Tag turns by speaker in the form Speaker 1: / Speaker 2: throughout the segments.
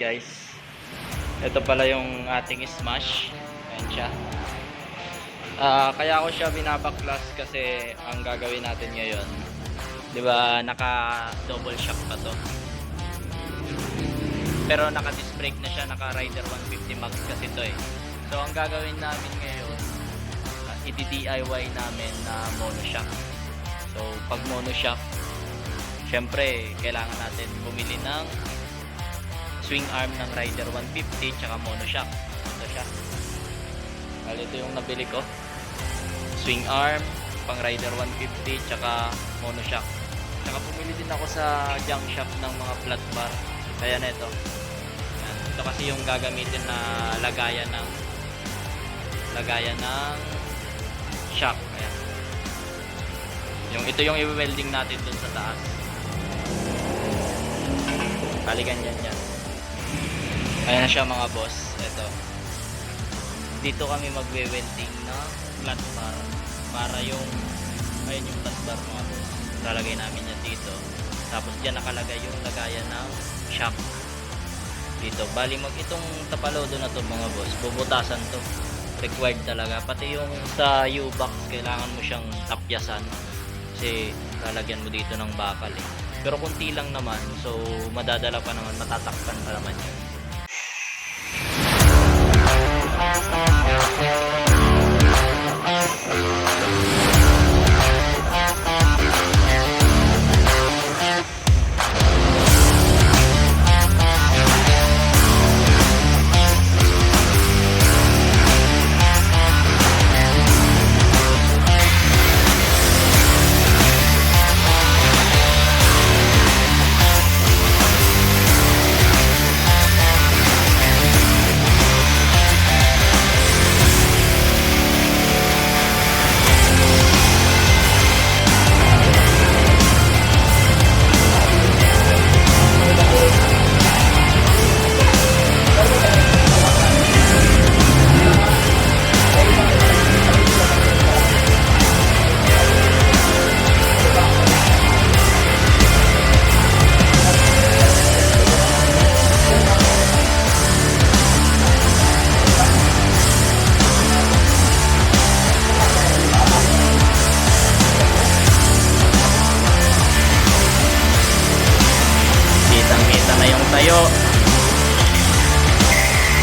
Speaker 1: guys. Ito pala yung ating smash. Ayan siya. Ah, kaya ako siya binabaklas kasi ang gagawin natin ngayon, 'di ba, naka double shock pa to. Pero naka disc brake na siya, naka Rider 150 Max kasi to eh. So ang gagawin namin ngayon, uh, i-DIY namin na mono shock. So pag mono shock, syempre kailangan natin bumili ng swing arm ng Rider 150 tsaka mono shock. Ito siya. Bali ito yung nabili ko. Swing arm, pang Rider 150 tsaka mono shock. Tsaka bumili din ako sa junk shop ng mga flat bar. Kaya na ito. Yan. Ito kasi yung gagamitin na lagayan ng lagayan ng shock. Ayan. Yung ito yung i-welding natin dun sa taas. Bali ganyan yan. Ayan na siya mga boss. Ito. Dito kami magwe-welding ng flat bar para yung ayun yung flat bar mga boss. Lalagay namin yan dito. Tapos diyan nakalagay yung lagayan ng shock. Dito. Bali mag itong tapalodo na to mga boss. Bubutasan to. Required talaga. Pati yung sa U-box kailangan mo siyang tapyasan. Kasi lalagyan mo dito ng bakal eh. Pero kunti lang naman. So madadala pa naman. Matatakpan pa naman yun.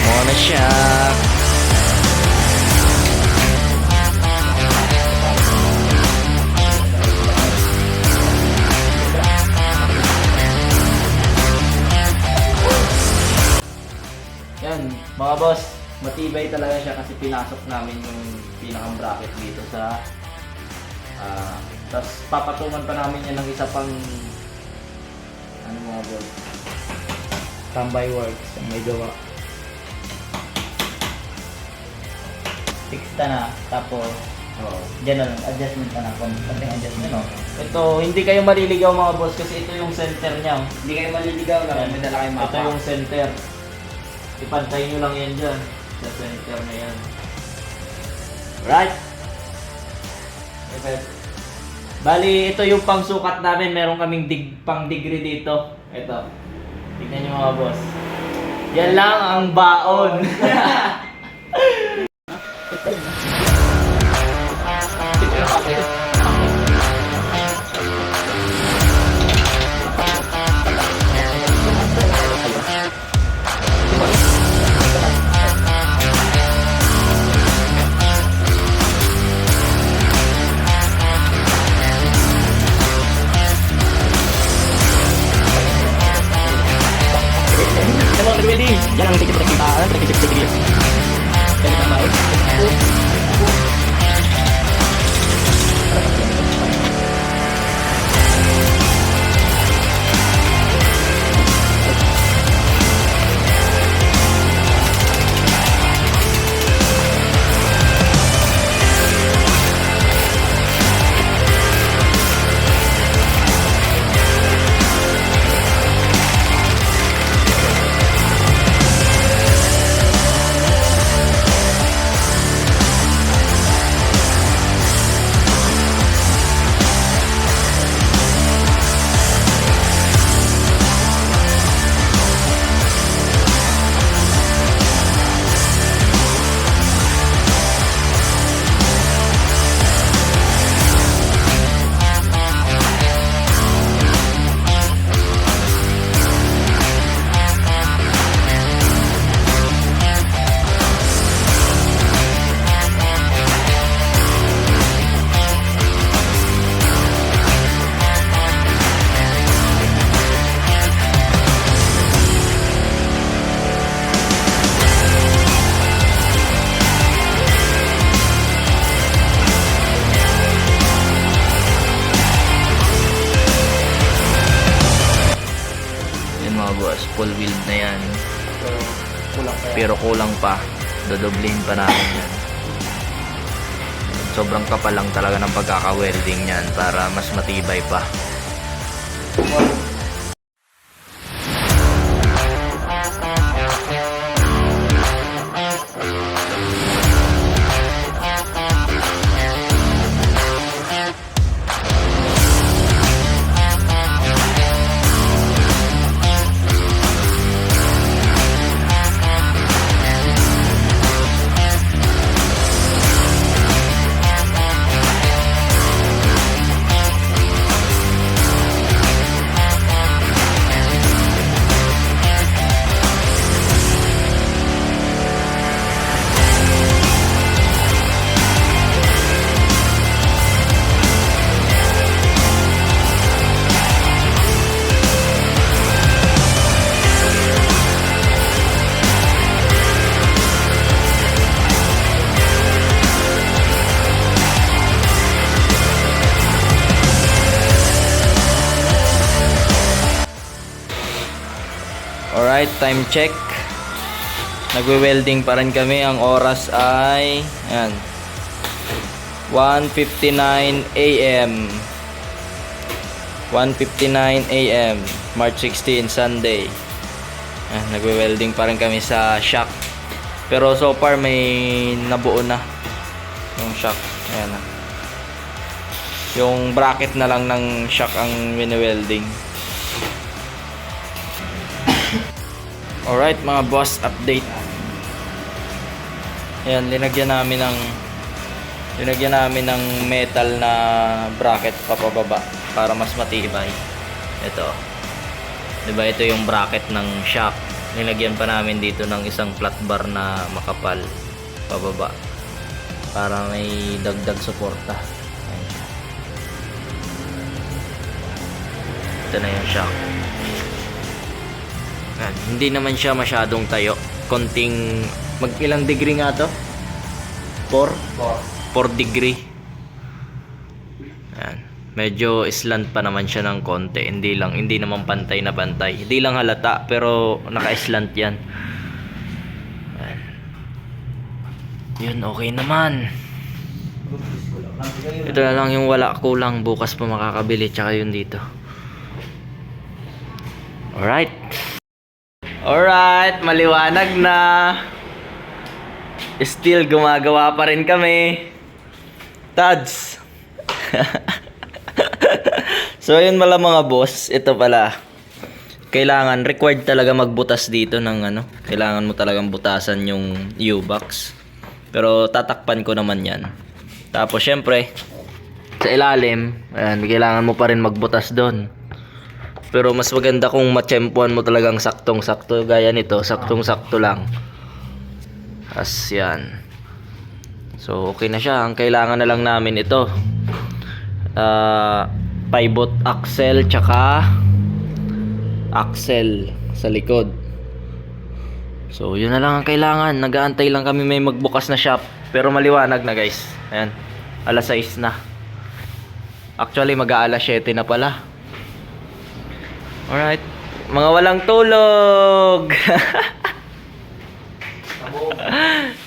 Speaker 1: Muna siya. Yan, mga boss, matibay talaga siya kasi pinasok namin yung pinakang bracket dito sa ah tapos papatungan pa namin yan ng isa pang ano mga boss tambay works may gawa fix ta na tapos oh, na lang adjustment ka na konting adjustment no? ito hindi kayo maliligaw mga boss kasi ito yung center niya
Speaker 2: Hindi kayo maliligaw na
Speaker 1: Yan.
Speaker 2: may dala kayong mapa.
Speaker 1: ito yung center ipantay nyo lang yan dyan sa center na yan right okay. Bali, ito yung pangsukat namin. Meron kaming dig, pang degree dito. Ito. Tignan nyo mga boss. Yan lang ang baon. ready? Yan ang ticket kita. Baon.
Speaker 2: kulang pa yan.
Speaker 1: Pero kulang pa. Dodoblihin pa namin yan. Sobrang kapal lang talaga ng pagkaka-welding niyan para mas matibay pa. Alright, time check. Nagwe-welding pa rin kami. Ang oras ay ayan, 1.59 a.m. 1.59 a.m. March 16, Sunday. Ayan, nagwe-welding pa rin kami sa shock. Pero so far may nabuo na yung shock. Ayan na. Yung bracket na lang ng shock ang wini-welding. Alright mga boss, update. Ayan, linagyan namin ng linagyan namin ng metal na bracket papababa para mas matibay. Ito. 'Di ba ito yung bracket ng shock. Nilagyan pa namin dito ng isang flat bar na makapal pababa para may dagdag suporta. Ito na yung shock. Yan. Hindi naman siya masyadong tayo. Konting mag ilang degree nga to? 4? 4 degree. Yan. Medyo slant pa naman siya ng konti. Hindi lang, hindi naman pantay na pantay. Hindi lang halata, pero naka-slant yan. Yan. Yun, okay naman. Ito na lang yung wala kulang. Bukas pa makakabili. Tsaka yun dito. Alright. Alright, maliwanag na. Still gumagawa pa rin kami. Tads. so ayun pala mga boss, ito pala. Kailangan required talaga magbutas dito ng ano. Kailangan mo talagang butasan yung U-box. Pero tatakpan ko naman 'yan. Tapos syempre sa ilalim, ayan, kailangan mo pa rin magbutas doon. Pero mas maganda kung matsempuan mo talagang saktong-sakto gaya nito, saktong-sakto lang. As yan. So okay na siya. Ang kailangan na lang namin ito. Ah, pivot axle tsaka axle sa likod. So yun na lang ang kailangan. Nagaantay lang kami may magbukas na shop. Pero maliwanag na guys. Ayan. Alas 6 na. Actually mag-aalas 7 na pala. Alright. Mga walang tulog.